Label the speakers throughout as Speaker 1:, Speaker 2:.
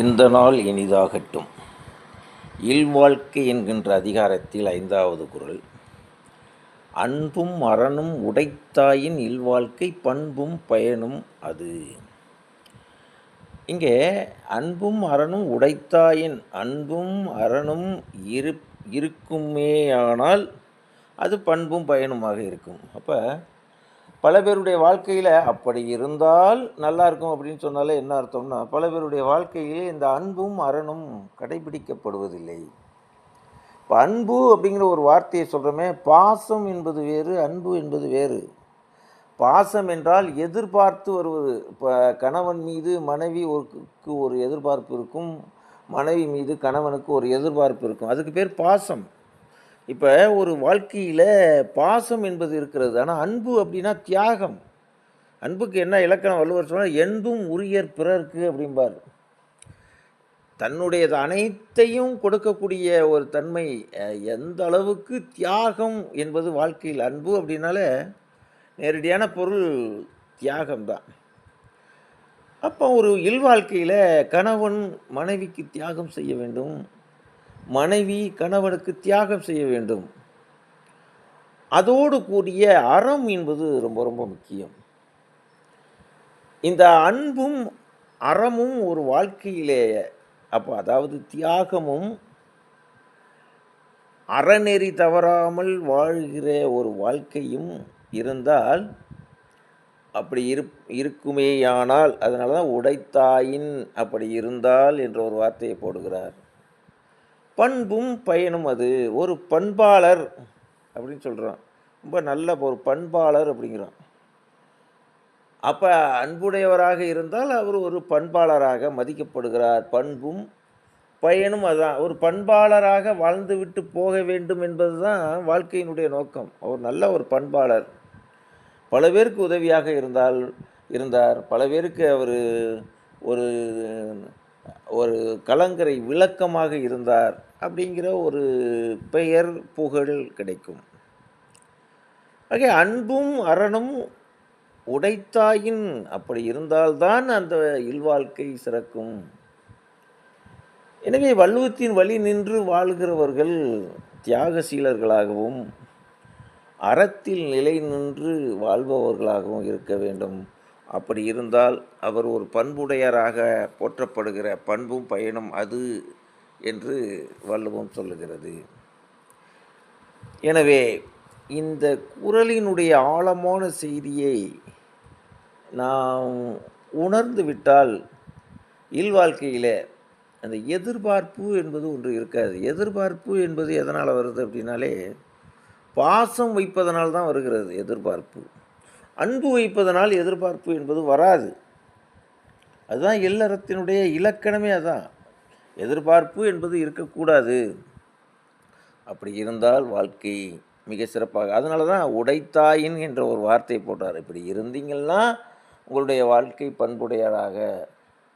Speaker 1: இந்த நாள் இனிதாகட்டும். இல்வாழ்க்கை என்கின்ற அதிகாரத்தில் ஐந்தாவது குரல். அன்பும் அறனும் உடைத்தாயின் இல்வாழ்க்கை பண்பும் பயனும் அது. இங்கே அன்பும் அறனும் உடைத்தாயின் அன்பும் அறனும் இரு இருக்குமேயானால் அது பண்பும் பயனுமாக இருக்கும். அப்போ பல பேருடைய வாழ்க்கையில் அப்படி இருந்தால் நல்லா இருக்கும் அப்படின்னு சொன்னாலே என்ன அர்த்தம்னா பல பேருடைய வாழ்க்கையில் இந்த அன்பும் அறனும் கடைபிடிக்கப்படுவதில்லை. இப்போ அன்பு அப்படிங்கிற ஒரு வார்த்தையை சொல்கிறோமே பாசம் என்பது வேறு அன்பு என்பது வேறு. பாசம் என்றால் எதிர்பார்த்து வருவது. இப்போ கணவன் மீது மனைவி ஒருக்கு ஒரு எதிர்பார்ப்பு இருக்கும் மனைவி மீது கணவனுக்கு ஒரு எதிர்பார்ப்பு இருக்கும். அதுக்கு பேர் பாசம். இப்போ ஒரு வாழ்க்கையில் பாசம் என்பது இருக்கிறது. ஆனால் அன்பு அப்படின்னா தியாகம். அன்புக்கு என்ன இலக்கணம் வள்ளுவர் சொன்னால் என்பும் உரியர் பிறர்க்கு அப்படிம்பார். தன்னுடையது அனைத்தையும் கொடுக்கக்கூடிய ஒரு தன்மை எந்த அளவுக்கு தியாகம் என்பது வாழ்க்கையில் அன்பு அப்படின்னாலே நேரடியான பொருள் தியாகம்தான் அப்போ ஒரு இல்வாழ்க்கையில் கணவன் மனைவிக்கு தியாகம் செய்ய வேண்டும். மனைவி கணவனுக்கு தியாகம் செய்ய வேண்டும். அதோடு கூடிய அறம் என்பது ரொம்ப ரொம்ப முக்கியம். இந்த அன்பும் அறமும் ஒரு வாழ்க்கையிலே அப்போ அதாவது தியாகமும் அறநெறி தவறாமல் வாழ்கிற ஒரு வாழ்க்கையும் இருந்தால் அப்படி இரு இருக்குமேயானால் அதனால தான் உடைத்தாயின் அப்படி இருந்தால் என்ற ஒரு வார்த்தையை போடுகிறார். பண்பும் பயனும் அது. ஒரு பண்பாளர் அப்படின்னு சொல்கிறான் ரொம்ப நல்ல ஒரு பண்பாளர் அப்படிங்கிறான். அப்போ அன்புடையவராக இருந்தால் அவர் ஒரு பண்பாளராக மதிக்கப்படுகிறார். பண்பும் பயனும் அதுதான் ஒரு பண்பாளராக வாழ்ந்து விட்டு போக வேண்டும் என்பது தான் வாழ்க்கையினுடைய நோக்கம். அவர் நல்ல ஒரு பண்பாளர். பல பேருக்கு உதவியாக இருந்தால் இருந்தார். பல பேருக்கு அவர் ஒரு ஒரு கலங்கரை விளக்கமாக இருந்தார் அப்படிங்கிற ஒரு பெயர் புகழ் கிடைக்கும். ஆகிய அன்பும் அறனும் உடைத்தாயின் அப்படி இருந்தால்தான் அந்த இல்வாழ்க்கை சிறக்கும். எனவே வள்ளுவத்தின் வழி நின்று வாழ்கிறவர்கள் தியாகசீலர்களாகவும் அறத்தில் நிலை நின்று வாழ்பவர்களாகவும் இருக்க வேண்டும். அப்படி இருந்தால் அவர் ஒரு பண்புடையராக போற்றப்படுகிற பண்பும் பயனும் அது என்று வள்ளுவம் சொல்லுகிறது. எனவே இந்த குரலினுடைய ஆழமான செய்தியை நாம் உணர்ந்து விட்டால் இல்வாழ்க்கையில் அந்த எதிர்பார்ப்பு என்பது ஒன்று இருக்காது. எதிர்பார்ப்பு என்பது எதனால் வருது அப்படின்னாலே பாசம் வைப்பதனால் தான் வருகிறது எதிர்பார்ப்பு. அன்பு வைப்பதனால் எதிர்பார்ப்பு என்பது வராது. அதுதான் இல்லறத்தினுடைய இலக்கணமே அதான். எதிர்பார்ப்பு என்பது இருக்கக்கூடாது. அப்படி இருந்தால் வாழ்க்கை மிக சிறப்பாக அதனால தான் உடைத்தாயின் என்ற ஒரு வார்த்தை போட்டார். இப்படி இருந்தீங்கன்னா உங்களுடைய வாழ்க்கை பண்புடையராக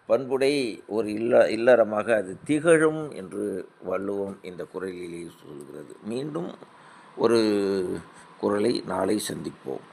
Speaker 1: பண்புடை ஒரு இல்ல இல்லறமாக அது திகழும் என்று வள்ளுவம் இந்த குரலிலே சொல்கிறது மீண்டும் ஒரு குரலை நாளை சந்திப்போம்.